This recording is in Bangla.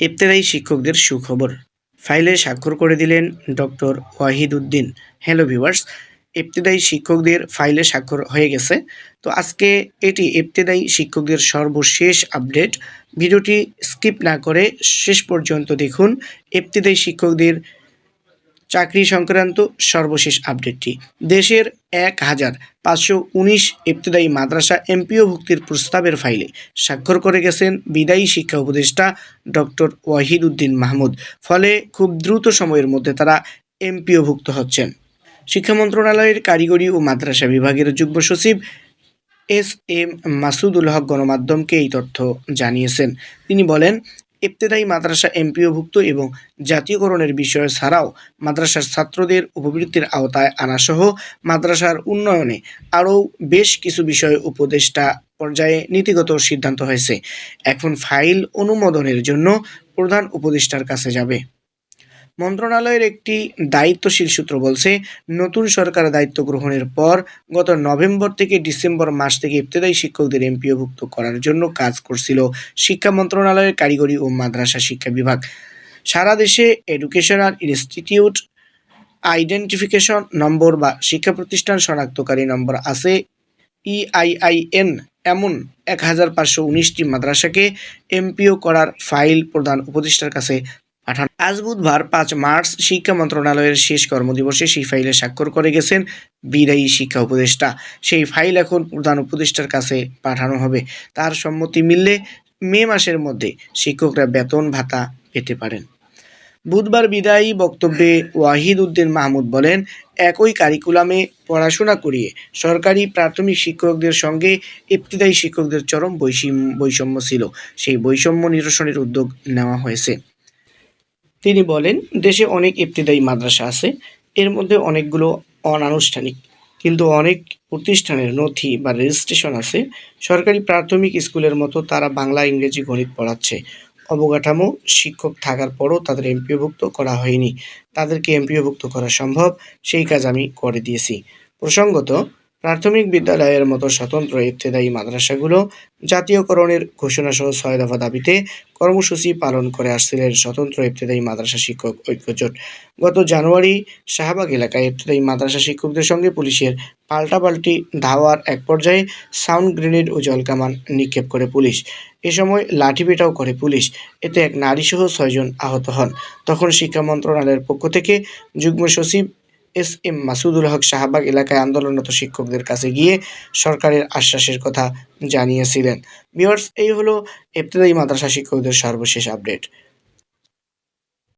ইবতেদায়ী শিক্ষকদের সুখবর। ফাইলে স্বাক্ষর করে দিলেন doctor Wahid Uddin. Hello viewers ইবতেদায়ী শিক্ষকদের ফাইলে স্বাক্ষর হয়ে গেছে। তো আজকে এটি ইবতেদায়ী শিক্ষকদের সর্বশেষ আপডেট। ভিডিওটি স্কিপ না করে শেষ পর্যন্ত দেখুন। ইবতেদায়ী শিক্ষকদের চাকরি সংক্রান্ত সর্বশেষ আপডেটটি। দেশের এক হাজার পাঁচশো উনিশ ইবতদায়ী মাদ্রাসা এমপিও ভুক্তির প্রস্তাবের ফাইলে স্বাক্ষর করে গেছেন বিদায়ী শিক্ষা উপদেষ্টা ডক্টর ওয়াহিদ উদ্দিন মাহমুদ। ফলে খুব দ্রুত সময়ের মধ্যে তারা এমপিওভুক্ত হচ্ছেন। শিক্ষা মন্ত্রণালয়ের কারিগরি ও মাদ্রাসা বিভাগের যুগ্ম সচিব এস এম মাসুদুল হক গণমাধ্যমকে এই তথ্য জানিয়েছেন। তিনি বলেন ইবতেদায়ী মাদ্রাসা এমপিওভুক্ত এবং জাতীয়করণের বিষয় ছাড়াও মাদ্রাসার ছাত্রদের উপবৃত্তির আওতায় আনাসহ মাদ্রাসার উন্নয়নে আরও বেশ কিছু বিষয় উপদেষ্টা পর্যায়ে নীতিগত সিদ্ধান্ত হয়েছে। এখন ফাইল অনুমোদনের জন্য প্রধান উপদেষ্টার কাছে যাবে। মন্ত্রণালয়ের একটি দায়িত্বশীল সূত্র বলছে, নতুন সরকার দায়িত্ব গ্রহণের পর গত নভেম্বর থেকে ডিসেম্বর মাস থেকে ইবতেদায়ী শিক্ষকদের এমপিওভুক্ত করার জন্য কাজ করছিল শিক্ষা মন্ত্রণালয়ের কারিগরি ও মাদ্রাসা শিক্ষা বিভাগ। সারা দেশে এডুকেশনাল ইনস্টিটিউট আইডেন্টিফিকেশন নম্বর বা শিক্ষা প্রতিষ্ঠান শনাক্তকারী নম্বর আছে। ইআইআইএন এমন এক হাজার পাঁচশো উনিশটি মাদ্রাসাকে এমপিও করার ফাইল প্রধান উপদেষ্টার কাছে পাঠান আজ বুধবার পাঁচ মার্চ শিক্ষা মন্ত্রণালয়ের শেষ কর্মদিবসে সেই ফাইলে স্বাক্ষর করে গেছেন বিদায়ী শিক্ষা উপদেষ্টা। সেই ফাইল এখন প্রধান উপদেষ্টার কাছে পাঠানো হবে। তার সম্মতি মিললে মে মাসের মধ্যে শিক্ষকরা বেতন ভাতা পেতে পারেন। বুধবার বিদায়ী বক্তব্যে ওয়াহিদ উদ্দিন মাহমুদ বলেন, একই কারিকুলামে পড়াশোনা করিয়ে সরকারি প্রাথমিক শিক্ষকদের সঙ্গে ইবতিদায়ী শিক্ষকদের চরম বৈষম্য ছিল। সেই বৈষম্য নিরসনের উদ্যোগ নেওয়া হয়েছে। তিনি বলেন, দেশে অনেক ইবতিদায়ী মাদ্রাসা আছে, এর মধ্যে অনেকগুলো অনানুষ্ঠানিক। কিন্তু অনেক প্রতিষ্ঠানের নথি বা রেজিস্ট্রেশন আছে, সরকারি প্রাথমিক স্কুলের মতো তারা বাংলা, ইংরেজি গণিত পড়াচ্ছে। অবকাঠামো, শিক্ষক থাকার পরও তাদের এমপিওভুক্ত করা হয়নি। তাদেরকে এমপিওভুক্ত করা সম্ভব, সেই কাজ আমি করে দিয়েছি। প্রসঙ্গত প্রাথমিক বিদ্যালয়ের মতো স্বতন্ত্র ইবতেদায়ী মাদ্রাসাগুলো জাতীয়করণের ঘোষণাসহ ছয় দফা দাবিতে কর্মসূচি পালন করে আসছিলেন স্বতন্ত্র ইবতেদায়ী মাদ্রাসা শিক্ষক ঐক্যজোট। গত জানুয়ারি শাহবাগ এলাকায় ইবতেদায়ী মাদ্রাসা শিক্ষকদের সঙ্গে পুলিশের পাল্টাপাল্টি ধাওয়ার এক পর্যায়ে সাউন্ড গ্রেনেড ও জলকামান নিক্ষেপ করে পুলিশ। এ সময় লাঠিপেটাও করে পুলিশ। এতে এক নারীসহ ছয়জন আহত হন। তখন শিক্ষা মন্ত্রণালয়ের পক্ষ থেকে যুগ্ম সচিব এস এম মাসুদুল হক শাহবাগ এলাকায় আন্দোলনরত শিক্ষকদের কাছে গিয়ে সরকারের আশ্বাসের কথা জানিয়েছিলেন। বিয়ার্স এই হলো ইবতদায়ী মাদ্রাসা শিক্ষকদের সর্বশেষ আপডেট।